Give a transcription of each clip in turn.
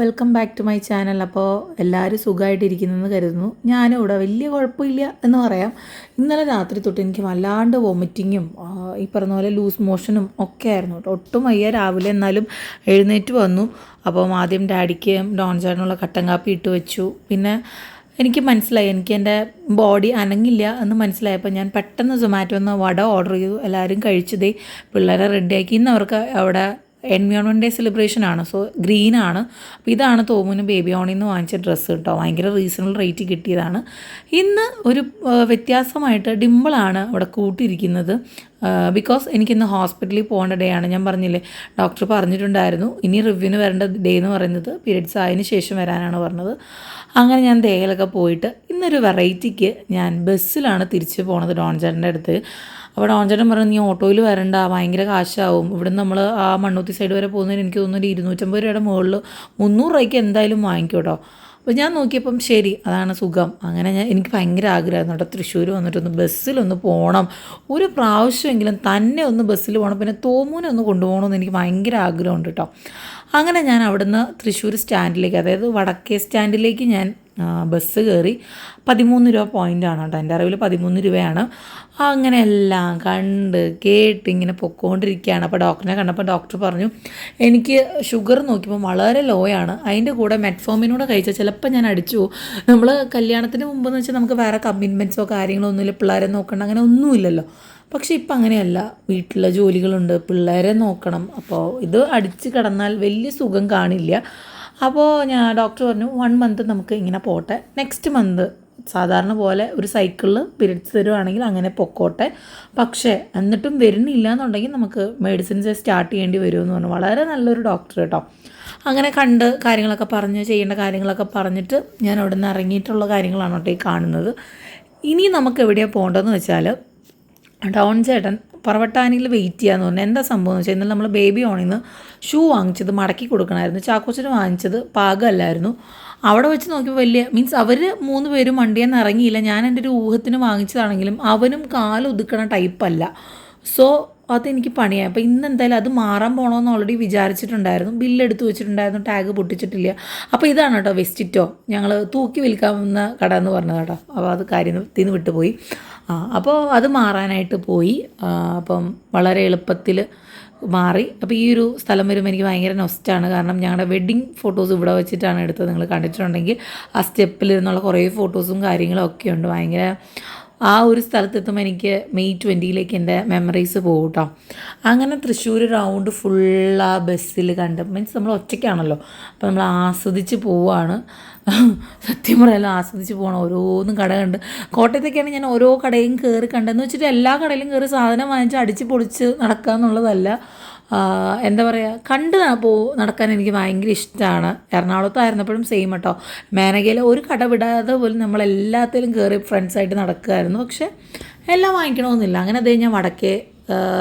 Welcome back to my channel അപ്പോൾ എല്ലാവരും സുഖമായിട്ടിരിക്കുന്നെന്ന് കരുതുന്നു. ഞാനും ഇവിടെ വലിയ കുഴപ്പമില്ല എന്ന് പറയാം. ഇന്നലെ രാത്രി തൊട്ട് എനിക്ക് വല്ലാണ്ട് വോമിറ്റിങ്ങും ഈ പറഞ്ഞ പോലെ ലൂസ് മോഷനും ഒക്കെ ആയിരുന്നു കേട്ടോ. ഒട്ടും വയ്യ. രാവിലെ എന്നാലും എഴുന്നേറ്റ് വന്നു. അപ്പം ആദ്യം ഡാഡിക്ക് ഡോൺ ചേട്ടനുള്ള കട്ടൻ കാപ്പി ഇട്ട് വെച്ചു. പിന്നെ എനിക്ക് മനസ്സിലായി എനിക്ക് എന്റെ ബോഡി അനങ്ങില്ല എന്ന് മനസ്സിലായപ്പോൾ ഞാൻ പെട്ടെന്ന് സൊമാറ്റോ നിന്ന് വട ഓർഡർ ചെയ്തു. എല്ലാവരും കഴിച്ചതേ പിള്ളേരെ റെഡിയാക്കി ഇന്ന് അവർക്ക് അവിടെ എൻവയോൺമെന്റ് ഡേ സെലിബ്രേഷൻ ആണ് സോ ഗ്രീൻ ആണ് അപ്പോൾ ഇതാണ് തോമുന് ബേബി ഓണിൽ നിന്ന് വാങ്ങിച്ച ഡ്രസ്സ് കേട്ടോ. ഭയങ്കര റീസണബിൾ റേറ്റ് കിട്ടിയതാണ്. ഇന്ന് ഒരു വ്യത്യാസമായിട്ട് ഡിമ്പിളാണ് അവിടെ കൂട്ടിയിരിക്കുന്നത്. ബിക്കോസ് എനിക്കിന്ന് ഹോസ്പിറ്റലിൽ പോകേണ്ട ഡേ ആണ്. ഞാൻ പറഞ്ഞില്ലേ ഡോക്ടർ പറഞ്ഞിട്ടുണ്ടായിരുന്നു ഇനി റിവ്യൂവിന് വരേണ്ട ഡേ എന്ന് പറയുന്നത് പീരിയഡ്സ് ആയതിനു ശേഷം വരാനാണ് പറഞ്ഞത്. അങ്ങനെ ഞാൻ ദേഹലൊക്കെ പോയിട്ട് ഇന്നൊരു വെറൈറ്റിക്ക് ഞാൻ ബസ്സിലാണ് തിരിച്ച് പോണത് ഡോൺ ചേട്ടന്റെ അടുത്ത്. അപ്പോൾ ഡോൺചേട്ടൻ പറഞ്ഞു നീ ഓട്ടോയിൽ വരണ്ട ഭയങ്കര കാശാവും. ഇവിടെ നമ്മൾ ആ മണ്ണൂത്തി സൈഡ് വരെ പോകുന്നതിന് എനിക്ക് തോന്നുന്നു ഒരു ഇരുന്നൂറ്റമ്പത് രൂപയുടെ മുകളിൽ മുന്നൂറ് രൂപയ്ക്ക് എന്തായാലും വാങ്ങിക്കും അപ്പോൾ ഞാൻ നോക്കിയപ്പം ശരി അതാണ് സുഖം. അങ്ങനെ ഞാൻ എനിക്ക് ഭയങ്കര ആഗ്രഹമായിരുന്നു കേട്ടോ തൃശ്ശൂർ വന്നിട്ടൊന്ന് ബസ്സിലൊന്ന് പോകണം ഒരു പ്രാവശ്യമെങ്കിലും തന്നെ ഒന്ന് ബസ്സിൽ പോകണം പിന്നെ തോമൂനെ ഒന്ന് കൊണ്ടുപോകണമെന്ന് എനിക്ക് ഭയങ്കര ആഗ്രഹമുണ്ട് കേട്ടോ അങ്ങനെ ഞാൻ അവിടുന്ന് തൃശ്ശൂർ സ്റ്റാൻഡിലേക്ക് അതായത് വടക്കേ സ്റ്റാൻഡിലേക്ക് ഞാൻ ബസ് കയറി പതിമൂന്ന് രൂപ പോയിന്റ് ആണ് കേട്ടോ. എന്റെ അറിവിൽ പതിമൂന്ന് രൂപയാണ്. അങ്ങനെ എല്ലാം കണ്ട് കേട്ട് ഇങ്ങനെ പൊക്കോണ്ടിരിക്കുകയാണ്. അപ്പോൾ ഡോക്ടറിനെ കണ്ടപ്പോൾ ഡോക്ടർ പറഞ്ഞു എനിക്ക് ഷുഗർ നോക്കിയപ്പോൾ വളരെ ലോ ആണ്. അതിന്റെ കൂടെ മെറ്റ്ഫോമിനൂടെ കഴിച്ചാൽ ചിലപ്പോൾ ഞാൻ അടിച്ചു നമ്മൾ കല്യാണത്തിന് മുമ്പെന്ന് വെച്ചാൽ നമുക്ക് വേറെ കമ്മിറ്റ്മെന്റ്സോ കാര്യങ്ങളോ ഒന്നുമില്ല. പിള്ളേരെ നോക്കണ്ട അങ്ങനെ ഒന്നുമില്ലല്ലോ. പക്ഷെ ഇപ്പം അങ്ങനെയല്ല. വീട്ടിലെ ജോലികളുണ്ട്. പിള്ളേരെ നോക്കണം. അപ്പോൾ ഇത് അടിച്ച് കിടന്നാൽ വലിയ സുഖം കാണില്ല. അപ്പോൾ ഞാൻ ഡോക്ടർ പറഞ്ഞു വൺ മന്ത് നമുക്ക് ഇങ്ങനെ പോട്ടെ. നെക്സ്റ്റ് മന്ത് സാധാരണ പോലെ ഒരു സൈക്കിളിൽ പീരിയഡ്സ് തരുവാണെങ്കിൽ അങ്ങനെ പൊക്കോട്ടെ. പക്ഷേ എന്നിട്ടും വരുന്നില്ല എന്നുണ്ടെങ്കിൽ നമുക്ക് മെഡിസിൻസ് സ്റ്റാർട്ട് ചെയ്യേണ്ടി വരുമെന്ന് പറഞ്ഞു. വളരെ നല്ലൊരു ഡോക്ടർ കേട്ടോ അങ്ങനെ കണ്ട് കാര്യങ്ങളൊക്കെ പറഞ്ഞ് ചെയ്യേണ്ട കാര്യങ്ങളൊക്കെ പറഞ്ഞിട്ട് ഞാൻ അവിടെ നിന്ന് ഇറങ്ങിയിട്ടുള്ള കാര്യങ്ങളാണ് കേട്ടോ ഈ കാണുന്നത്. ഇനി നമുക്ക് എവിടെയാണ് പോകേണ്ടതെന്ന് വെച്ചാൽ ഡോൺ ചേട്ടൻ പറവട്ടാനിയിൽ വെയിറ്റ് ചെയ്യാന്ന് പറഞ്ഞു. എന്താ സംഭവം എന്ന് വെച്ചാൽ ഇന്നലെ നമ്മൾ ബേബി ഓണിൽ നിന്ന് ഷൂ വാങ്ങിച്ചത് മടക്കി കൊടുക്കണമായിരുന്നു ചാക്കോച്ചന് വാങ്ങിച്ചത് പാകമല്ലായിരുന്നു അവിടെ വെച്ച് നോക്കിയപ്പോൾ വലിയ മീൻസ് അവർ മൂന്ന് പേരും വണ്ടിയിൽ നിന്ന് ഇറങ്ങിയില്ല. ഞാൻ എന്റെ ഒരു ഊഹത്തിന് വാങ്ങിച്ചതാണെങ്കിലും അവനും കാലൊതുക്കണ ടൈപ്പല്ല സോ അതെനിക്ക് പണിയായി. അപ്പോൾ ഇന്ന് എന്തായാലും അത് മാറാൻ പോകണമെന്ന് ഓൾറെഡി വിചാരിച്ചിട്ടുണ്ടായിരുന്നു. ബില്ല് എടുത്ത് വെച്ചിട്ടുണ്ടായിരുന്നു. ടാഗ് പൊട്ടിച്ചിട്ടില്ല. അപ്പോൾ ഇതാണ് കേട്ടോ വെസ്റ്റിറ്റോ ഞങ്ങൾ തൂക്കി വിൽക്കാവുന്ന കട എന്ന് പറഞ്ഞത് കേട്ടോ അപ്പോൾ അത് കാര്യം നിന്ന് വിട്ടുപോയി. അപ്പോൾ അത് മാറാനായിട്ട് പോയി. അപ്പം വളരെ എളുപ്പത്തിൽ മാറി. അപ്പോൾ ഈ ഒരു സ്ഥലം വരുമ്പോൾ എനിക്ക് ഭയങ്കര നൊസ്റ്റാണ് കാരണം ഞങ്ങളുടെ വെഡ്ഡിങ് ഫോട്ടോസ് ഇവിടെ വെച്ചിട്ടാണ് എടുത്തത്. നിങ്ങൾ കണ്ടിട്ടുണ്ടെങ്കിൽ ആ സ്റ്റെപ്പിലിരുന്നുള്ള കുറേ ഫോട്ടോസും കാര്യങ്ങളും ഒക്കെ ഉണ്ട്. ഭയങ്കര ആ ഒരു സ്ഥലത്തെത്തുമ്പോൾ എനിക്ക് മെയ് ട്വന്റിയിലേക്ക് എന്റെ മെമ്മറീസ് പോകും കേട്ടോ അങ്ങനെ തൃശ്ശൂർ റൗണ്ട് ഫുൾ ആ ബസ്സിൽ കണ്ട് മീൻസ് നമ്മൾ ഒറ്റയ്ക്കാണല്ലോ. അപ്പോൾ നമ്മൾ ആസ്വദിച്ച് പോവാണ്. സത്യം പറയാലോ ആസ്വദിച്ച് പോകണം ഓരോന്നും കട കണ്ട്. കോട്ടയത്തൊക്കെയാണ് ഞാൻ ഓരോ കടയും കയറി കണ്ടെന്ന് വെച്ചിട്ട് എല്ലാ കടയിലും കയറി സാധനം വാങ്ങിച്ച് അടിച്ച് പൊളിച്ച് നടക്കുക എന്നുള്ളതല്ല എന്താ പറയുക കണ്ട് പോ നടക്കാൻ എനിക്ക് ഭയങ്കര ഇഷ്ടമാണ് എറണാകുളത്തായിരുന്നപ്പോഴും സെയിം കേട്ടോ മേനകയിൽ ഒരു കട വിടാതെ പോലും നമ്മൾ എല്ലാത്തിലും കയറി ഫ്രണ്ട്സായിട്ട് നടക്കുമായിരുന്നു പക്ഷേ എല്ലാം വാങ്ങിക്കണമെന്നില്ല. അങ്ങനെ അതേ ഞാൻ വടക്കേ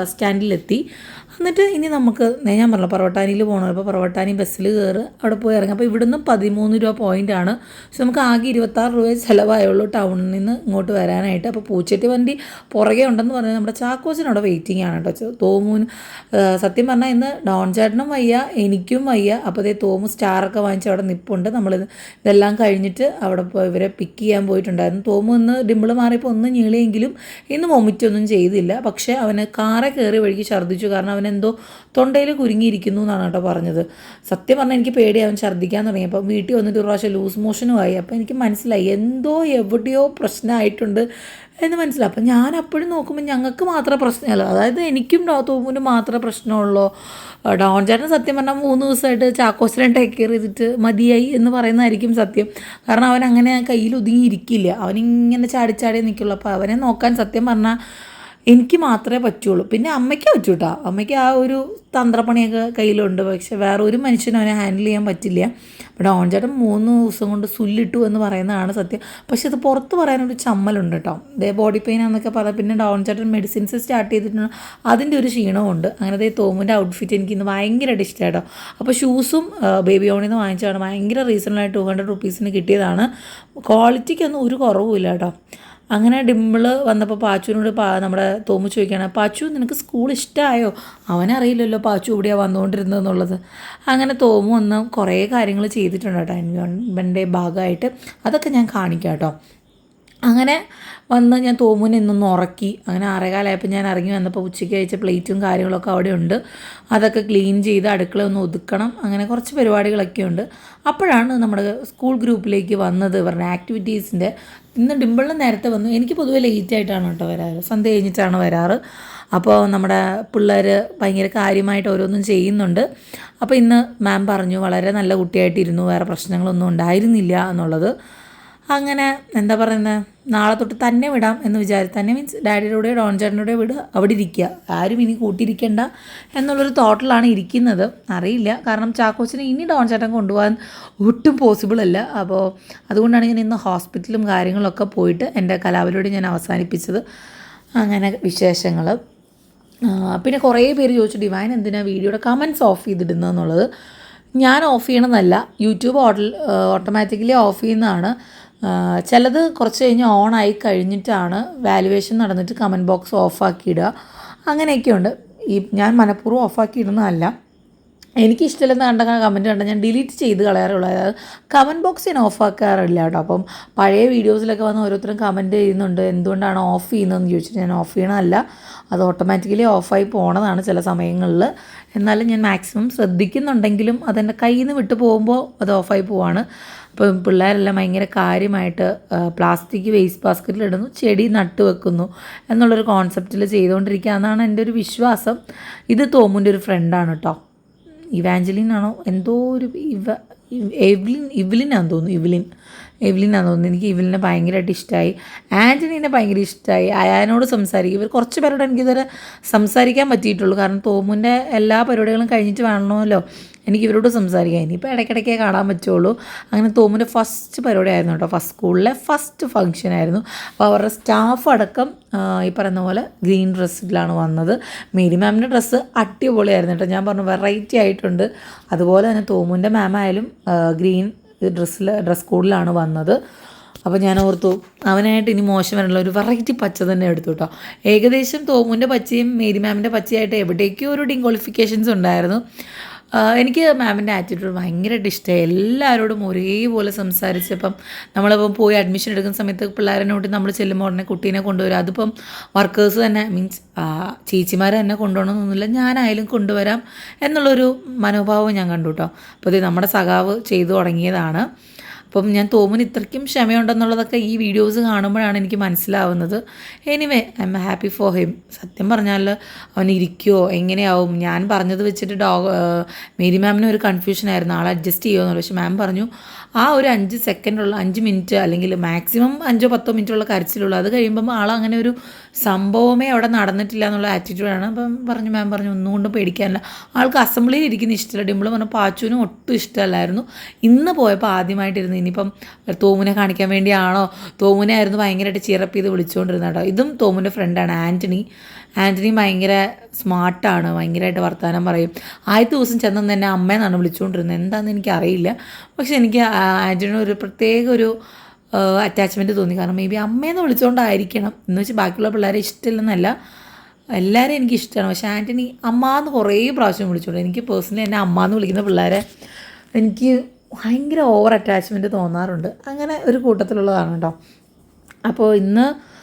സ്റ്റാൻഡിലെത്തി എന്നിട്ട് ഇനി നമുക്ക് ഞാൻ പറഞ്ഞു പറവട്ടാനിയിൽ പോകണം അപ്പോൾ പറവട്ടാനി ബസ്സിൽ കയറി അവിടെ പോയി ഇറങ്ങി. അപ്പോൾ ഇവിടുന്ന് പതിമൂന്ന് രൂപ പോയിന്റാണ് പക്ഷെ നമുക്ക് ആകെ ഇരുപത്താറ് രൂപ ചിലവായുള്ളൂ ടൗണിൽ നിന്ന് ഇങ്ങോട്ട് വരാനായിട്ട്. അപ്പോൾ പൂച്ചെട്ടി വണ്ടി പുറകെ ഉണ്ടെന്ന് പറഞ്ഞാൽ നമ്മുടെ ചാക്കോച്ചനവിടെ വെയിറ്റിംഗ് ആണ് കേട്ടോ. തോമൂന് സത്യം പറഞ്ഞാൽ ഇന്ന് ഡോൺ ചേട്ടനും വയ്യ എനിക്കും വയ്യ. അപ്പോൾ അതേ തോമു സ്റ്റാറൊക്കെ വാങ്ങിച്ച് അവിടെ നിപ്പുണ്ട്. നമ്മൾ ഇതെല്ലാം കഴിഞ്ഞിട്ട് അവിടെ പോയി ഇവരെ പിക്ക് ചെയ്യാൻ പോയിട്ടുണ്ടായിരുന്നു. തോമു ഇന്ന് ഡിമ്പിൾ മാറിയപ്പോൾ ഒന്ന് ഞീളിയെങ്കിലും ഇന്ന് വൊമിറ്റ് ഒന്നും ചെയ്തില്ല. പക്ഷേ അവന് കാറെ കയറി വഴിക്ക് ഛർദ്ദിച്ചു. കാരണം അവൻ എന്തോ തൊണ്ടയിൽ കുരുങ്ങിയിരിക്കുന്നു എന്നാണ് കേട്ടോ പറഞ്ഞത്. സത്യം പറഞ്ഞാൽ എനിക്ക് പേടി അവൻ ഛർദ്ദിക്കാൻ തുടങ്ങി. അപ്പം വീട്ടിൽ വന്നിട്ട് ഒരു പ്രാവശ്യം ലൂസ് ആയി അപ്പോൾ എനിക്ക് മനസ്സിലായി എന്തോ എവിടെയോ പ്രശ്നമായിട്ടുണ്ട് എന്ന് മനസ്സിലായി. അപ്പം ഞാൻ അപ്പോഴും നോക്കുമ്പോൾ ഞങ്ങൾക്ക് മാത്രമേ പ്രശ്നമല്ല. അതായത് എനിക്കും തോമുവിന് മാത്രമേ പ്രശ്നമുള്ളൂ. ഡോൺ ചേട്ടൻ സത്യം പറഞ്ഞാൽ മൂന്ന് ദിവസമായിട്ട് ചാക്കോച്ചനെ ടേക്ക് കെയർ ചെയ്തിട്ട് മതിയായി എന്ന് പറയുന്നതായിരിക്കും സത്യം. കാരണം അവൻ അങ്ങനെ കയ്യിൽ ഒതുങ്ങിയിരിക്കില്ല. അവനിങ്ങനെ ചാടിച്ചാടി നിൽക്കുള്ളൂ അപ്പോൾ അവനെ നോക്കാൻ സത്യം പറഞ്ഞാൽ എനിക്ക് മാത്രമേ പറ്റുള്ളൂ. പിന്നെ അമ്മയ്ക്ക് പറ്റൂ കേട്ടോ അമ്മയ്ക്ക് ആ ഒരു തന്ത്രപ്പണിയൊക്കെ കയ്യിലുണ്ട്. പക്ഷെ വേറെ ഒരു മനുഷ്യനും അവനെ ഹാൻഡിൽ ചെയ്യാൻ പറ്റില്ല. ഇവിടെ ഓൺചേട്ടൻ മൂന്ന് ദിവസം കൊണ്ട് സുല്ലിട്ടു എന്ന് പറയുന്നതാണ് സത്യം. പക്ഷെ അത് പുറത്ത് പറയാനൊരു ചമ്മലുണ്ട് കേട്ടോ. ദേ ബോഡി പെയിൻ എന്നൊക്കെ പറയാം പിന്നെ ഡൗൺ ചേട്ടൻ മെഡിസിൻസ് സ്റ്റാർട്ട് ചെയ്തിട്ടുണ്ട്. അതിന്റെ ഒരു ക്ഷീണമുണ്ട് ദേ തോമിന്റെ ഔട്ട്ഫിറ്റ് എനിക്ക് ഇന്ന് ഭയങ്കരമായിട്ട് കേട്ടോ. അപ്പോൾ ഷൂസും ബേബി ഓണിൽ നിന്ന് വാങ്ങിച്ചതാണ്. ഭയങ്കര റീസണബിളായിട്ട് ടു ഹൺഡ്രഡ് റുപ്പീസിന് കിട്ടിയതാണ്. ക്വാളിറ്റിക്കൊന്നും ഒരു കുറവുമില്ല കേട്ടോ. അങ്ങനെ ഡിമ്പിൾ വന്നപ്പോൾ പാച്ചുവിനോട് പാ നമ്മുടെ തോമു ചോദിക്കുകയാണ് പാച്ചു നിനക്ക് സ്കൂൾ ഇഷ്ടമായോ അവനറിയില്ലല്ലോ പാച്ചു ഇവിടെയാണ് വന്നുകൊണ്ടിരുന്നതെന്നുള്ളത് അങ്ങനെ തോമു ഒന്ന് കുറേ കാര്യങ്ങൾ ചെയ്തിട്ടുണ്ട് കേട്ടോ എൻവയോൺമെന്റിന്റെ ഭാഗമായിട്ട്. അതൊക്കെ ഞാൻ കാണിക്കാം കേട്ടോ. അങ്ങനെ വന്ന് ഞാൻ തോമുനെ ഇന്നൊന്ന് ഉറക്കി. അങ്ങനെ ആറേകാലായപ്പോൾ ഞാൻ ഇറങ്ങി വന്നപ്പോൾ ഉച്ചയ്ക്ക് കഴിച്ച പ്ലേറ്റും കാര്യങ്ങളൊക്കെ അവിടെ ഉണ്ട് അതൊക്കെ ക്ലീൻ ചെയ്ത് അടുക്കള ഒന്ന് ഒതുക്കണം. അങ്ങനെ കുറച്ച് പരിപാടികളൊക്കെ ഉണ്ട്. അപ്പോഴാണ് നമ്മുടെ സ്കൂൾ ഗ്രൂപ്പിലേക്ക് വന്നത് ഇവരുടെ ആക്ടിവിറ്റീസിന്റെ. ഇന്ന് ഡിമ്പിളിന് നേരത്തെ വന്നു. എനിക്ക് പൊതുവേ ലേറ്റ് ആയിട്ടാണ് കേട്ടോ വരാറ്. സന്ധ്യ കഴിഞ്ഞിട്ടാണ് വരാറ്. അപ്പോൾ നമ്മുടെ പിള്ളേർ ഭയങ്കര കാര്യമായിട്ട് ഓരോന്നും ചെയ്യുന്നുണ്ട്. അപ്പോൾ ഇന്ന് മാം പറഞ്ഞു വളരെ നല്ല കുട്ടിയായിട്ടിരുന്നു. വേറെ പ്രശ്നങ്ങളൊന്നും ഉണ്ടായിരുന്നില്ല എന്നുള്ളത്. അങ്ങനെ എന്താ പറയുന്നത് നാളെ തൊട്ട് തന്നെ വിടാം എന്ന് വിചാരിച്ചു തന്നെ മീൻസ് ഡാഡിയുടെ കൂടെ ഡോൺ ചേട്ടന്റെ വിടുക അവിടെ ഇരിക്കുക. ആരും ഇനി കൂട്ടിയിരിക്കേണ്ട എന്നുള്ളൊരു തോട്ടിലാണ് ഇരിക്കുന്നത്. അറിയില്ല. കാരണം ചാക്കോച്ചിനെ ഇനി ഡോൺ ചേട്ടൻ കൊണ്ടുപോകാൻ ഒട്ടും പോസിബിൾ അല്ല. അപ്പോൾ അതുകൊണ്ടാണ് ഞാൻ ഇന്ന് ഹോസ്പിറ്റലും കാര്യങ്ങളൊക്കെ പോയിട്ട് എന്റെ കലാപരിപാടി ഞാൻ അവസാനിപ്പിച്ചത്. അങ്ങനെ വിശേഷങ്ങൾ. പിന്നെ കുറേ പേര് ചോദിച്ചു ഡിവൈൻ എന്തിനാണ് വീഡിയോയുടെ കമൻസ് ഓഫ് ചെയ്തിടുന്നതെന്നുള്ളത് ഞാൻ ഓഫ് ചെയ്യണമെന്നല്ല യൂട്യൂബ് ഓട്ടോമാറ്റിക്കലി ഓഫ് ചെയ്യുന്നതാണ്. ചിലത് കുറച്ച് കഴിഞ്ഞ് ഓണായി കഴിഞ്ഞിട്ടാണ് വാലുവേഷൻ നടന്നിട്ട് കമന്റ് ബോക്സ് ഓഫാക്കിയിടുക അങ്ങനെയൊക്കെയുണ്ട്. ഈ ഞാൻ മനഃപൂർവം ഓഫാക്കി ഇടുന്നതല്ല എനിക്കിഷ്ടമില്ലെന്ന് കണ്ട കമന്റ് കണ്ട ഞാൻ ഡിലീറ്റ് ചെയ്ത് കളയാറുള്ളത് അതായത് കമന്റ് ബോക്സ് ഞാൻ ഓഫാക്കാറില്ല കേട്ടോ. അപ്പം പഴയ വീഡിയോസിലൊക്കെ വന്ന് ഓരോരുത്തരും കമന്റ് ചെയ്യുന്നുണ്ട്. എന്തുകൊണ്ടാണ് ഓഫ് ചെയ്യുന്നതെന്ന് ചോദിച്ചിട്ട് ഞാൻ ഓഫ് ചെയ്യണമല്ല അത് ഓട്ടോമാറ്റിക്കലി ഓഫായി പോണതാണ് ചില സമയങ്ങളിൽ. എന്നാലും ഞാൻ മാക്സിമം ശ്രദ്ധിക്കുന്നുണ്ടെങ്കിലും അതെന്റെ കയ്യിൽ നിന്ന് വിട്ടു പോകുമ്പോൾ അത് ഓഫായി പോവാണ്. ഇപ്പം പിള്ളേരെല്ലാം ഭയങ്കര കാര്യമായിട്ട് പ്ലാസ്റ്റിക് വേസ്റ്റ് ബാസ്ക്കറ്റിലിടുന്നു ചെടി നട്ടു വെക്കുന്നു എന്നുള്ളൊരു കോൺസെപ്റ്റിൽ ചെയ്തുകൊണ്ടിരിക്കുക എന്നാണ് എന്റെ ഒരു വിശ്വാസം. ഇത് തോമുന്റെ ഒരു ഫ്രണ്ടാണ് കേട്ടോ ഇവാഞ്ചലിൻ ആണോ? എന്തോ ഒരു ഇവ എവ്ലിൻ ഇവ്ലിനാന്ന് തോന്നുന്നു ഇവ്ലിൻ. എവ്ലിനാന്ന് തോന്നുന്നു. എനിക്ക് ഇവലിനെ ഭയങ്കരമായിട്ട് ഇഷ്ടമായി. ആന്റണീനെ ഭയങ്കര ഇഷ്ടമായി. അയാനോട് സംസാരിക്കും. ഇവർ കുറച്ച് പേരോട് എനിക്കിതുവരെ സംസാരിക്കാൻ പറ്റിയിട്ടുള്ളൂ. കാരണം തോമുന്റെ എല്ലാ പരിപാടികളും കഴിഞ്ഞിട്ട് വേണമല്ലോ. എനിക്ക് ഇവരോട് സംസാരിക്കാം ഇനിയിപ്പോൾ ഇടയ്ക്കിടയ്ക്കേ കാണാൻ പറ്റുള്ളൂ. അങ്ങനെ തോമുന്റെ ഫസ്റ്റ് പരിപാടി ആയിരുന്നു കേട്ടോ ഫസ്റ്റ് സ്കൂളിലെ ഫസ്റ്റ് ഫംഗ്ഷൻ ആയിരുന്നു. അപ്പോൾ അവരുടെ സ്റ്റാഫ് അടക്കം ഈ പറയുന്ന പോലെ ഗ്രീൻ ഡ്രസ്സിലാണ് വന്നത്. മേരി മാമിന്റെ ഡ്രസ്സ് അടിപൊളിയായിരുന്നു കേട്ടോ. ഞാൻ പറഞ്ഞു വെറൈറ്റി ആയിട്ടുണ്ട്. അതുപോലെ തന്നെ തോമുന്റെ മാമായാലും ഗ്രീൻ ഡ്രസ്സിൽ ഡ്രസ് കോഡിലാണ് വന്നത്. അപ്പോൾ ഞാൻ ഓർത്തു അവനായിട്ട് ഇനി മോശം വരാനുള്ള ഒരു വെറൈറ്റി പച്ച തന്നെ എടുത്തു കേട്ടോ. ഏകദേശം തോമുന്റെ പച്ചയും മേരി മാമിന്റെ പച്ചയായിട്ട് എവിടേക്കോ ഒരു ഡിങ്കോളിഫിക്കേഷൻസ് ഉണ്ടായിരുന്നു. എനിക്ക് മാമിന്റെ ആറ്റിറ്റ്യൂഡ് ഭയങ്കരമായിട്ട് ഇഷ്ടമായി എല്ലാവരോടും ഒരേപോലെ സംസാരിച്ചപ്പം നമ്മളിപ്പം പോയി അഡ്മിഷൻ എടുക്കുന്ന സമയത്ത് പിള്ളേരനോട്ട് നമ്മൾ ചെല്ലുമ്പോൾ ഉടനെ കുട്ടീനെ കൊണ്ടുവരാം. അതിപ്പം വർക്കേഴ്സ് തന്നെ മീൻസ് ചേച്ചിമാർ തന്നെ കൊണ്ടുപോകണമെന്നൊന്നുമില്ല ഞാനായാലും കൊണ്ടുവരാം എന്നുള്ളൊരു മനോഭാവം ഞാൻ കണ്ടു കേട്ടോ അപ്പോൾ ഇത് നമ്മുടെ സഖാവ് ചെയ്തു തുടങ്ങിയതാണ്. അപ്പം ഞാൻ തോമന് ഇത്രയ്ക്കും ക്ഷമയുണ്ടെന്നുള്ളതൊക്കെ ഈ വീഡിയോസ് കാണുമ്പോഴാണ് എനിക്ക് മനസ്സിലാവുന്നത്. Anyway I'm happy for him സത്യം പറഞ്ഞാൽ അവൻ ഇരിക്കുമോ എങ്ങനെയാവും? ഞാൻ പറഞ്ഞത് വെച്ചിട്ട് ഡോഗ് മേരി മാമിന് ഒരു കൺഫ്യൂഷൻ ആയിരുന്നു. ആൾ അഡ്ജസ്റ്റ് ചെയ്യുമെന്നുള്ളൂ പക്ഷേ മാം പറഞ്ഞു ആ ഒരു അഞ്ച് സെക്കൻഡുള്ള അഞ്ച് മിനിറ്റ് അല്ലെങ്കിൽ മാക്സിമം അഞ്ചോ പത്തോ മിനിറ്റുള്ള കരച്ചിലുള്ളൂ. അത് കഴിയുമ്പം ആൾ അങ്ങനെ ഒരു സംഭവമേ അവിടെ നടന്നിട്ടില്ല എന്നുള്ള ആറ്റിറ്റ്യൂഡാണ് അപ്പം പറഞ്ഞു മാം പറഞ്ഞു ഒന്നുകൊണ്ടും പേടിക്കാനില്ല. ആൾക്ക് അസംബ്ലിയിൽ ഇരിക്കുന്ന ഇഷ്ടമല്ല. ഡിമ്പിൾ പറഞ്ഞാൽ പാച്ചുവിനും ഒട്ടും ഇഷ്ടമല്ലായിരുന്നു. ഇന്ന് പോയപ്പോൾ ആദ്യമായിട്ടിരുന്നു ഇനിയിപ്പം തോമുനെ കാണിക്കാൻ വേണ്ടിയാണോ? തോമുനെ ആയിരുന്നു ഭയങ്കരമായിട്ട് ചിറപ്പ് ചെയ്ത് വിളിച്ചുകൊണ്ടിരുന്നത് കേട്ടോ. ഇതും തോമുന്റെ ഫ്രണ്ടാണ് ആന്റണി ആന്റണി ഭയങ്കര സ്മാർട്ടാണ് ഭയങ്കരമായിട്ട് വർത്തമാനം പറയും. ആദ്യത്തെ ദിവസം ചെന്നെന്ന് തന്നെ അമ്മയെന്നാണ് വിളിച്ചുകൊണ്ടിരുന്നത് എന്താണെന്ന് എനിക്കറിയില്ല. പക്ഷെ എനിക്ക് ആന്റണി ഒരു പ്രത്യേക ഒരു അറ്റാച്ച്മെന്റ് തോന്നി. കാരണം മേ ബി അമ്മയെന്ന് വിളിച്ചുകൊണ്ടായിരിക്കണം എന്ന് വെച്ചാൽ ബാക്കിയുള്ള പിള്ളേരെ ഇഷ്ടമില്ലെന്നല്ല എല്ലാവരും എനിക്ക് ഇഷ്ടമാണ്. പക്ഷേ ആന്റണി അമ്മ എന്ന് കുറേ പ്രാവശ്യം വിളിച്ചോളൂ എനിക്ക് പേഴ്സണലി എന്നെ അമ്മ എന്ന് വിളിക്കുന്ന പിള്ളേരെ എനിക്ക് ഭയങ്കര ഓവർ അറ്റാച്ച്മെന്റ് തോന്നാറുണ്ട്. അങ്ങനെ ഒരു കൂട്ടത്തിലുള്ളതാണ് കേട്ടോ. അപ്പോൾ ഇന്ന്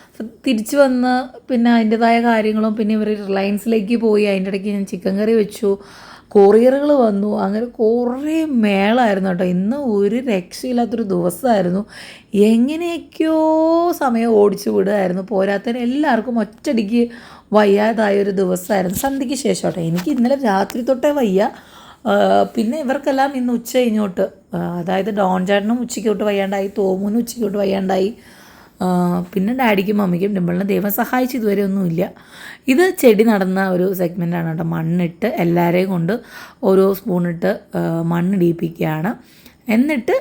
തിരിച്ചു വന്ന് പിന്നെ അതിന്റെതായ കാര്യങ്ങളും പിന്നെ ഇവർ റിലയൻസിലേക്ക് പോയി. അതിന്റെ ഇടയ്ക്ക് ഞാൻ ചിക്കൻ കറി വെച്ചു. കൊറിയറുകൾ വന്നു. അങ്ങനെ കുറേ മേളായിരുന്നു കേട്ടോ. ഇന്ന് ഒരു രക്ഷയില്ലാത്തൊരു ദിവസമായിരുന്നു. എങ്ങനെയൊക്കെയോ സമയം ഓടിച്ചു വിടുമായിരുന്നു പോരാത്തതിന് എല്ലാവർക്കും ഒറ്റടിക്ക് വയ്യാതായ ഒരു ദിവസമായിരുന്നു. സന്ധ്യയ്ക്ക് ശേഷം കേട്ടോ. എനിക്ക് ഇന്നലെ രാത്രി തൊട്ടേ വയ്യ. പിന്നെ ഇവർക്കെല്ലാം ഇന്ന് ഉച്ച കഴിഞ്ഞോട്ട് അതായത് ഡോൺ ചേട്ടനും ഉച്ചയ്ക്കോട്ട് വയ്യാണ്ടായി തോമുനും ഉച്ചയ്ക്കോട്ട് വയ്യാണ്ടായി. പിന്നെ ഡാഡിക്കും മമ്മിക്കും ഡിമ്പിളിനെ ദൈവം സഹായിച്ച് ഇതുവരെ ഒന്നുമില്ല. ഇത് ചെടി നടന്ന ഒരു സെഗ്മെന്റാണ് കേട്ടോ. മണ്ണിട്ട് എല്ലാവരെയും കൊണ്ട് ഓരോ സ്പൂണിട്ട് മണ്ണ് ഇടിയിപ്പിക്കുകയാണ്. എന്നിട്ട്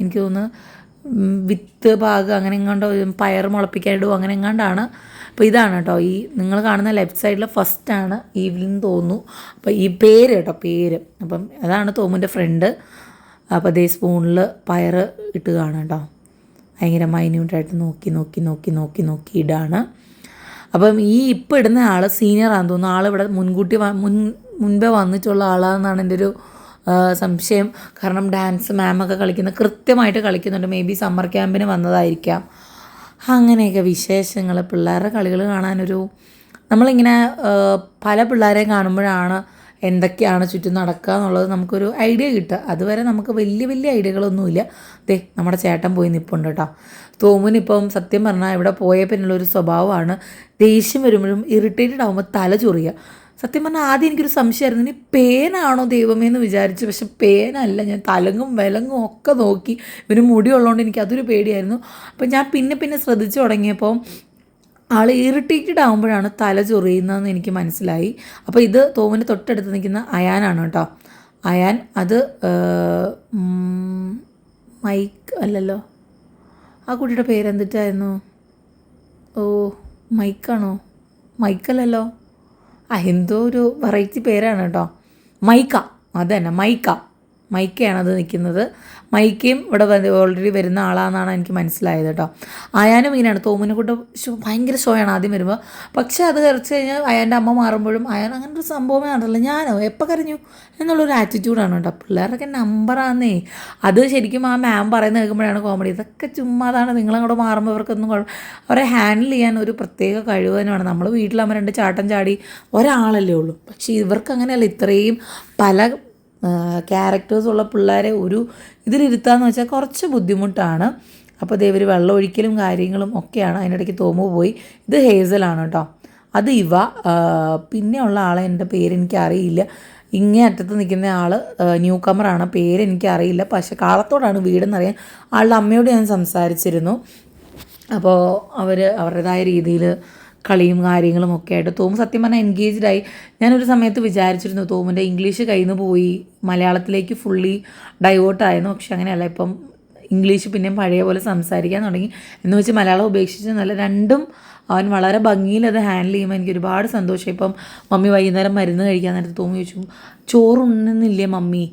എനിക്ക് തോന്നുന്നു വിത്ത് പാകം അങ്ങനെ എങ്ങാണ്ടോ പയർ മുളപ്പിക്കാനിടും അങ്ങനെ എങ്ങാണ്ടാണ് അപ്പോൾ ഇതാണ് കേട്ടോ ഈ നിങ്ങൾ കാണുന്ന ലെഫ്റ്റ് സൈഡിലെ ഫസ്റ്റാണ് ഈവ്ലിൻ തോന്നുന്നു. അപ്പോൾ ഈ പേര് കേട്ടോ പേര്. അപ്പം അതാണ് തോമുന്റെ ഫ്രണ്ട് അപ്പോൾ അതേ സ്പൂണിൽ പയർ ഇട്ട് കാണാം കേട്ടോ ഭയങ്കര മൈന്യൂട്ടായിട്ട് നോക്കി നോക്കി നോക്കി നോക്കി നോക്കി ഇടാണ്. അപ്പം ഈ ഇപ്പം ഇടുന്ന ആൾ സീനിയറാണെന്ന് തോന്നുന്നു. ആളിവിടെ മുൻകൂട്ടി മുൻ മുൻപേ വന്നിട്ടുള്ള ആളാണെന്നാണ് എന്റെ ഒരു സംശയം. കാരണം ഡാൻസ് മാമൊക്കെ കളിക്കുന്ന കൃത്യമായിട്ട് കളിക്കുന്നുണ്ട്. മേ ബി സമ്മർ ക്യാമ്പിന് വന്നതായിരിക്കാം. അങ്ങനെയൊക്കെ വിശേഷങ്ങൾ പിള്ളേരുടെ കളികൾ കാണാനൊരു നമ്മളിങ്ങനെ പല പിള്ളേരെയും കാണുമ്പോഴാണ് എന്തൊക്കെയാണ് ചുറ്റും നടക്കുക എന്നുള്ളത് നമുക്കൊരു ഐഡിയ കിട്ടുക. അതുവരെ നമുക്ക് വലിയ വലിയ ഐഡിയകളൊന്നുമില്ല. ദേ നമ്മുടെ ചേട്ടൻ പോയി നിൽപ്പുണ്ട് കേട്ടോ. തോമുനിപ്പം സത്യം പറഞ്ഞാൽ ഇവിടെ പോയ പിന്നുള്ളൊരു സ്വഭാവമാണ് ദേഷ്യം വരുമ്പോഴും ഇറിറ്റേറ്റഡ് ആകുമ്പോൾ തല ചൊറിയുക. സത്യം പറഞ്ഞാൽ ആദ്യം എനിക്കൊരു സംശയമായിരുന്നു. ഇനി പേനാണോ ദൈവമേ എന്ന് വിചാരിച്ചു. പക്ഷെ പേനല്ല ഞാൻ തലങ്ങും വിലങ്ങും ഒക്കെ നോക്കി. ഇവന് മുടി ഉള്ളതുകൊണ്ട് എനിക്ക് അതൊരു പേടിയായിരുന്നു. അപ്പം ഞാൻ പിന്നെ പിന്നെ ശ്രദ്ധിച്ചു തുടങ്ങിയപ്പോൾ ആൾ ഇറിറ്റേറ്റഡ് ആകുമ്പോഴാണ് തല ചൊറിയുന്നതെന്ന് എനിക്ക് മനസ്സിലായി. അപ്പോൾ ഇത് തോമിന് തൊട്ടടുത്ത് നിൽക്കുന്ന അയാനാണ് കേട്ടോ. അയാൻ അത് മൈക്ക് അല്ലല്ലോ. ആ കുട്ടിയുടെ പേരെന്തിട്ടായിരുന്നു? ഓ മൈക്കാണോ? മൈക്കല്ലല്ലോ? എന്തോ ഒരു വെറൈറ്റി പേരാണ് കേട്ടോ. മൈക്ക അത് തന്നെ മൈക്ക. മൈക്കയാണ് അത് നിൽക്കുന്നത്. മൈക്കയും ഇവിടെ ഓൾറെഡി വരുന്ന ആളാണെന്നാണ് എനിക്ക് മനസ്സിലായത് കേട്ടോ. അയാനും ഇങ്ങനെയാണ്. തോമിനെ കൊണ്ട് ഭയങ്കര ഷോയാണ് ആദ്യം വരുമ്പോൾ പക്ഷേ അത് കരച്ച് കഴിഞ്ഞാൽ അയാന്റെ അമ്മ മാറുമ്പോഴും അയാൻ അങ്ങനെ ഒരു സംഭവമേ നടന്നില്ല ഞാനോ? എപ്പോൾ കരഞ്ഞു? എന്നുള്ളൊരു ആറ്റിറ്റ്യൂഡാണ് കേട്ടോ. പിള്ളേരൊക്കെ നമ്പറാന്നേ അത് ശരിക്കും ആ മാം പറയുന്നത് കേൾക്കുമ്പോഴാണ് കോമഡി ഇതൊക്കെ ചുമ്മാതാണ്. നിങ്ങളങ്ങോട്ട് മാറുമ്പോൾ ഇവർക്കൊന്നും അവരെ ഹാൻഡിൽ ചെയ്യാൻ ഒരു പ്രത്യേക കഴിവ് തന്നെയാണ്. നമ്മൾ വീട്ടിലാകുമ്പോൾ രണ്ട് ചാട്ടം ചാടി ഒരാളല്ലേ ഉള്ളൂ. പക്ഷേ ഇവർക്ക് അങ്ങനെയല്ല ഇത്രയും പല ക്യാരക്ടേഴ്സ് ഉള്ള പിള്ളേരെ ഒരു ഇതിലിരുത്താന്ന് വെച്ചാൽ കുറച്ച് ബുദ്ധിമുട്ടാണ്. അപ്പോൾ ദേ ഇവർ വെള്ളം ഒഴിക്കലും കാര്യങ്ങളും ഒക്കെയാണ്. അതിനിടയ്ക്ക് തോമു പോയി. ഇത് ഹേസലാണ് കേട്ടോ. അത് ഇവ പിന്നെ പിന്നെയുള്ള ആളെ എന്റെ പേര് എനിക്കറിയില്ല. ഇങ്ങേ അറ്റത്ത് നിൽക്കുന്ന ആൾ ന്യൂ കമറാണ് പേര് എനിക്കറിയില്ല. പക്ഷെ കാളത്തോടാണ് വീടെന്നറിയാൻ. ആളുടെ അമ്മയോട് ഞാൻ സംസാരിച്ചിരുന്നു. അപ്പോൾ അവർ അവരുടേതായ രീതിയിൽ കളിയും കാര്യങ്ങളും ഒക്കെ ആയിട്ട് തോമു സത്യം പറഞ്ഞാൽ എൻഗേജ്ഡ് ആയി. ഞാനൊരു സമയത്ത് വിചാരിച്ചിരുന്നു തോമിന്റെ ഇംഗ്ലീഷ് കയ്യിൽ നിന്ന് പോയി മലയാളത്തിലേക്ക് ഫുള്ളി ഡൈവേർട്ടായിരുന്നു പക്ഷെ അങ്ങനെയല്ല ഇപ്പം ഇംഗ്ലീഷ് പിന്നെയും പഴയ പോലെ സംസാരിക്കാൻ തുടങ്ങി. എന്ന് വെച്ച് മലയാളം ഉപേക്ഷിച്ച് നല്ല രണ്ടും അവൻ വളരെ ഭംഗിയിൽ അത് ഹാൻഡിൽ ചെയ്യുമ്പോൾ എനിക്ക് ഒരുപാട് സന്തോഷം. ഇപ്പം മമ്മി വൈകുന്നേരം മരുന്ന് കഴിക്കാൻ നേരത്ത് തോന്നി ചോദിച്ചു ചോറുണ്ണുന്നില്ലേ മമ്മി?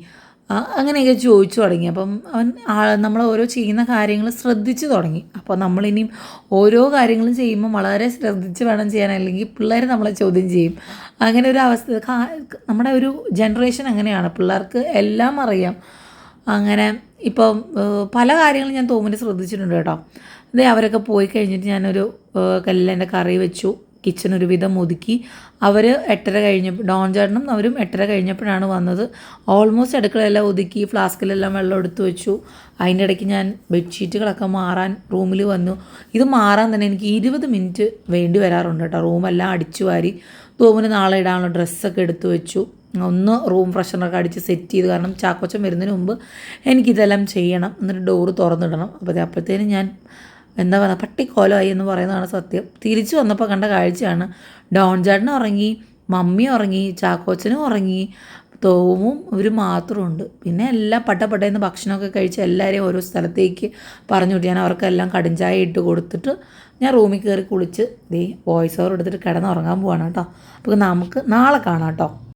അങ്ങനെയൊക്കെ ചോദിച്ചു തുടങ്ങി. അപ്പം അവൻ നമ്മൾ ഓരോ ചെയ്യുന്ന കാര്യങ്ങൾ ശ്രദ്ധിച്ചു തുടങ്ങി. അപ്പോൾ നമ്മളിനിയും ഓരോ കാര്യങ്ങളും ചെയ്യുമ്പോൾ വളരെ ശ്രദ്ധിച്ച് വേണം ചെയ്യാൻ അല്ലെങ്കിൽ പിള്ളേർ നമ്മളെ ചോദ്യം ചെയ്യും. അങ്ങനെ ഒരു അവസ്ഥ നമ്മുടെ ഒരു ജനറേഷൻ അങ്ങനെയാണ്. പിള്ളേർക്ക് എല്ലാം അറിയാം. അങ്ങനെ ഇപ്പം പല കാര്യങ്ങളും ഞാൻ തോമിന് ശ്രദ്ധിച്ചിട്ടുണ്ട് കേട്ടോ. അതെ അവരൊക്കെ പോയി കഴിഞ്ഞിട്ട് ഞാനൊരു കല്ലിൽ എന്റെ കറി വെച്ചു. കിച്ചൺ ഒരുവിധം ഒതുക്കി അവർ എട്ടര കഴിഞ്ഞപ്പോൾ ഡോൺ ചേട്ടനും അവരും എട്ടര കഴിഞ്ഞപ്പോഴാണ് വന്നത്. ഓൾമോസ്റ്റ് അടുക്കളയെല്ലാം ഒതുക്കി ഫ്ലാസ്കിലെല്ലാം വെള്ളം എടുത്തു വെച്ചു. അതിന്റെ ഇടയ്ക്ക് ഞാൻ ബെഡ്ഷീറ്റുകളൊക്കെ മാറാൻ റൂമിൽ വന്നു. ഇത് മാറാൻ തന്നെ എനിക്ക് ഇരുപത് മിനിറ്റ് വേണ്ടി വരാറുണ്ട് കേട്ടോ. റൂമെല്ലാം അടിച്ചു വാരി റൂമിന് നാളെ ഇടാനുള്ള ഡ്രസ്സൊക്കെ എടുത്തു വെച്ചു. ഒന്ന് റൂം ഫ്രഷനൊക്കെ അടിച്ച് സെറ്റ് ചെയ്ത്. കാരണം ചാക്കോച്ചൻ വരുന്നതിന് മുമ്പ് എനിക്കിതെല്ലാം ചെയ്യണം. എന്നിട്ട് ഡോറ് തുറന്നിടണം. അപ്പോൾ അപ്പോഴത്തേനും ഞാൻ എന്താ പറയുക പട്ടിക്കോലമായി എന്ന് പറയുന്നതാണ് സത്യം. തിരിച്ചു വന്നപ്പോൾ കണ്ട കാഴ്ചയാണ് ഡോൺ ചേട്ടൻ ഉറങ്ങി മമ്മി ഉറങ്ങി ചാക്കോച്ചനും ഉറങ്ങി തോമും ഇവർ മാത്രമുണ്ട്. പിന്നെ എല്ലാം പട്ടപ്പട്ടയെന്ന് ഭക്ഷണമൊക്കെ കഴിച്ച് എല്ലാവരെയും ഓരോ സ്ഥലത്തേക്ക് പറഞ്ഞു ഞാൻ അവർക്കെല്ലാം കടുംചായ ഇട്ട് കൊടുത്തിട്ട് ഞാൻ റൂമിൽ കയറി കുളിച്ച് ദേ വോയിസ് ഓവർ എടുത്തിട്ട് കിടന്നുറങ്ങാൻ പോവാണ് കേട്ടോ. അപ്പോൾ നമുക്ക് നാളെ കാണാം കേട്ടോ.